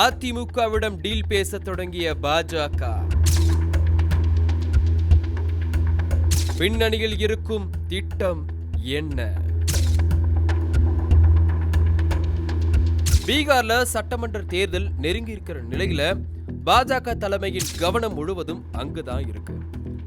அதிமுகவிடம் deal பேச தொடங்கிய பாஜக. பின்னணியில் இருக்கும் திட்டம் என்ன? பீகார்ல சட்டமன்ற தேர்தல் நெருங்கி இருக்கிற நிலையில பாஜக தலைமையின் கவனம் முழுவதும் அங்குதான் இருக்கு.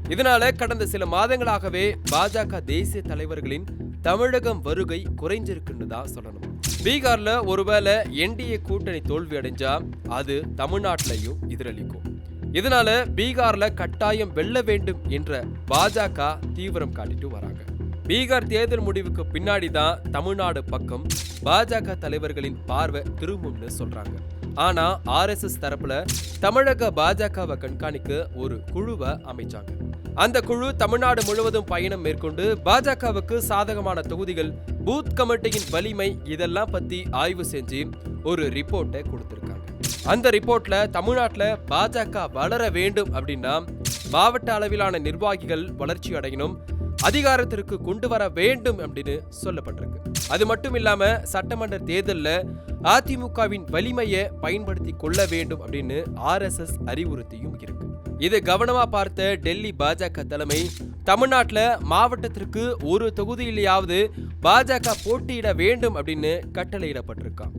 இதனால கடந்த சில மாதங்களாகவே பாஜக தேசிய தலைவர்களின் தமிழகம் வருகை குறைஞ்சிருக்குன்னு தான் சொல்லணும். பீகார்ல ஒருவேளை என்டிஏ கூட்டணி தோல்வி அடைஞ்சா அது தமிழ்நாட்டிலையும் எதிரொலிக்கும். இதனால பீகார்ல கட்டாயம் வெல்ல வேண்டும் என்ற பாஜக தீவிரம் காட்டிட்டு வராங்க. பீகார் தேர்தல் முடிவுக்கு பின்னாடி தான் தமிழ்நாடு பக்கம் பாஜக தலைவர்களின் பார்வை திரும்பும்னு சொல்றாங்க. ஆனா ஆர்எஸ்எஸ் தரப்புல தமிழக பாஜகவை கண்காணிக்க ஒரு குழுவை அமைச்சாங்க. அந்த குழு தமிழ்நாடு முழுவதும் பயணம் மேற்கொண்டு பாஜகவுக்கு சாதகமான தொகுதிகள் பூத் கமிட்டியின் வலிமை இதெல்லாம் பத்தி ஆய்வு செஞ்சு ஒரு ரிப்போர்ட்டை கொடுத்துருக்காங்க. அந்த ரிப்போர்ட்ல தமிழ்நாட்டில் பாஜக வளர வேண்டும் அப்படின்னா மாவட்ட அளவிலான நிர்வாகிகள் வளர்ச்சி அடையணும் அதிகாரத்திற்கு கொண்டு வர வேண்டும் அப்படின்னு சொல்லப்பட்டிருக்கு. அது மட்டும் இல்லாம சட்டமன்ற தேர்தலில் அதிமுகவின் வலிமையை பயன்படுத்தி கொள்ள வேண்டும் அப்படின்னு ஆர்எஸ்எஸ் அறிவுறுத்தியும் இருக்கு. இதை கவனமா பார்த்த டெல்லி பாஜக தலைமை தமிழ்நாட்டில் மாவட்டத்திற்கு ஒரு தொகுதியிலேயாவது பாஜக போட்டியிட வேண்டும் அப்படின்னு கட்டளையிடப்பட்டிருக்கான்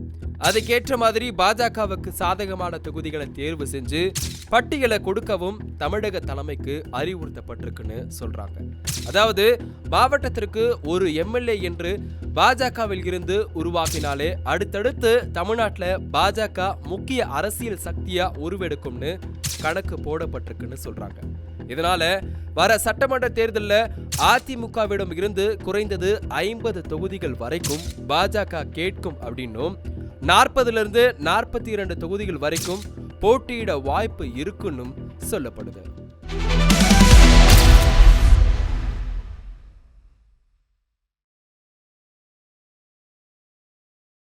அதுக்கேற்ற மாதிரி பாஜகவுக்கு சாதகமான தொகுதிகளை தேர்வு செஞ்சு பட்டியலை கொடுக்கவும் தமிழக தலைமைக்கு அறிவுறுத்தப்பட்டிருக்குன்னு சொல்றாங்க. அதாவது மாவட்டத்திற்கு ஒரு எம்எல்ஏ என்று பாஜகவில் இருந்து உருவாக்கினாலே அடுத்தடுத்து தமிழ்நாட்டில் பாஜக முக்கிய அரசியல் சக்தியா உருவெடுக்கும்னு கணக்கு போடப்பட்டிருக்குன்னு சொல்றாங்க. இதனால வர சட்டமன்ற தேர்தலில் அதிமுகவிடம் இருந்து குறைந்தது ஐம்பது தொகுதிகள் வரைக்கும் பாஜக கேட்கும் அப்படின்னும் நாற்பதுலேருந்து நாற்பத்தி இரண்டு தொகுதிகள் வரைக்கும் போட்டியிட வாய்ப்பு இருக்குன்னும் சொல்லப்படுது.